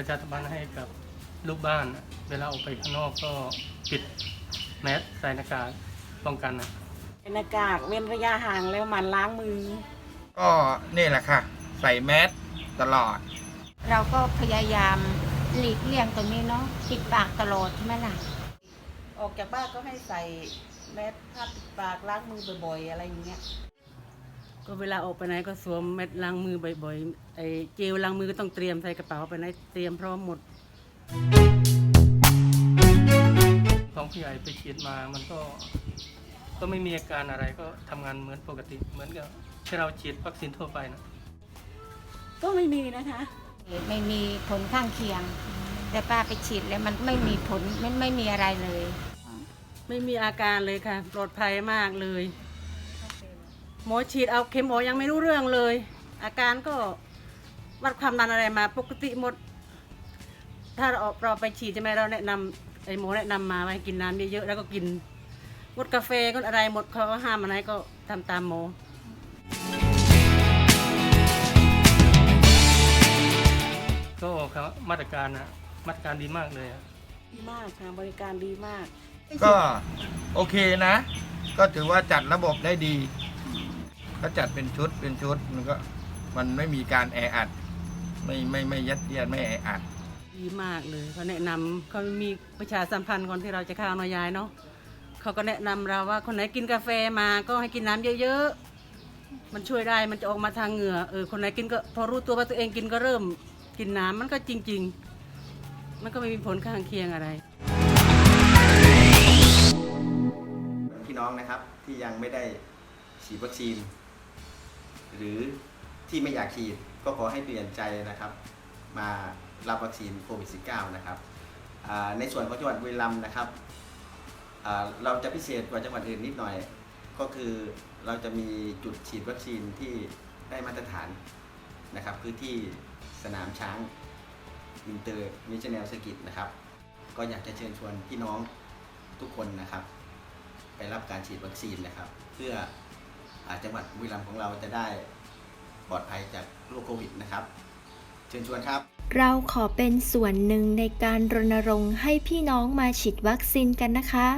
ประชาสัมพันธ์ให้กับลูกบ้าน เวลาออกไปข้างนอกก็ปิดแมสใส่หน้ากากป้องกันนะใส่หน้ากากเว้นระยะห่างแล้วมันล้างมือ ก็นี่แหละค่ะ ใส่แมสตลอด เราก็พยายามหลีกเลี่ยงตรงนี้เนาะปิดปากตลอดใช่ไหมล่ะ ออกจากบ้านก็ให้ใส่แมสผ้าปิดปากล้างมือบ่อยๆอะไรอย่างเงี้ย ก็เวลาออกไปไหนก็สวมเม็ดล้างมือบ่อยๆไอ้เจลล้างมือก็ต้องเตรียมใส่กระเป๋าไปไหนเตรียมพร้อมหมดท้องผู้ใหญ่ไปฉีดมามันก็ ก็ไม่มีอาการอะไรก็ทำงานเหมือนปกติเหมือนกับที่เราฉีดวัคซีนทั่วไปนะ ก็ไม่มีนะคะ ไม่มีผลข้างเคียง แต่ป้าไปฉีดแล้วมันไม่มีผลไม่ไม่มีอะไรเลย ไม่มีอาการเลยค่ะ ปลอดภัยมากเลย หมอฉีดเอาเข็มหมอยังไม่รู้เรื่องเลย อาการก็วัดความดันอะไรมาปกติหมด ถ้าเราเราไปฉีดใช่ไหมเราแนะนำไอ้หมอแนะนำมาว่าให้กินน้ำเยอะๆแล้วก็กินงดกาแฟงดอะไรหมดเขาก็ห้ามอะไรก็ทำตามหมอ ก็ครับมาตรการนะมาตรการดีมากเลยอะดีมากค่ะบริการดีมาก ก็โอเคนะ ก็ถือว่าจัดระบบได้ดี ก็จัดเป็นชุดเป็นชุดมันก็มันไม่มีการแออัด ไม่ไม่ไม่ยัดเยียดไม่แออัด ดีมากเลยเขาแนะนำเขามีประชาสัมพันธ์ก่อนที่เราจะเข้าหนอยายเนาะเขาก็แนะนำเราว่าคนไหนกินกาแฟมาก็ให้กินน้ำเยอะๆมันช่วยได้มันจะออกมาทางเหงื่อเออคนไหนกินก็พอรู้ตัวว่าตัวเองกินก็เริ่มกินน้ำมันก็จริง ๆ มันก็ไม่มีผลข้างเคียงอะไร พี่น้องนะครับที่ยังไม่ได้ฉีดวัคซีน หรือที่ไม่อยากฉีดก็ขอให้เปลี่ยนใจนะครับ มารับวัคซีนโควิด -19 นะครับในส่วนของจังหวัดบุรีรัมย์นะครับเราจะพิเศษกว่าจังหวัดอื่นนิดหน่อย ก็คือเราจะมีจุดฉีดวัคซีนที่ได้มาตรฐานนะครับ คือที่สนามช้างอินเตอร์มิชแนลสกิตนะครับ ก็อยากจะเชิญชวนพี่น้องทุกคนนะครับ ไปรับการฉีดวัคซีนนะครับ เพื่อ จังหวัดบุรีรัมย์ของเราจะได้ปลอดภัยจากโรคโควิดนะครับ เชิญชวนครับเราขอเป็นส่วนหนึ่งในการรณรงค์ให้พี่น้องมาฉีดวัคซีนกันนะคะ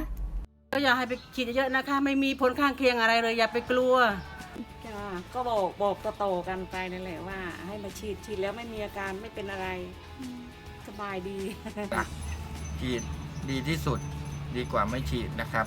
ก็อยากให้ไปฉีดเยอะๆนะคะ ไม่มีผลข้างเคียงอะไรเลยอย่าไปกลัวจ้าก็บอกบอกต่อๆกันไปนั่นแหละว่า ให้มาฉีดฉีดแล้วไม่มีอาการไม่เป็นอะไรสบายดี ฉีดดีที่สุดดีกว่าไม่ฉีดนะครับ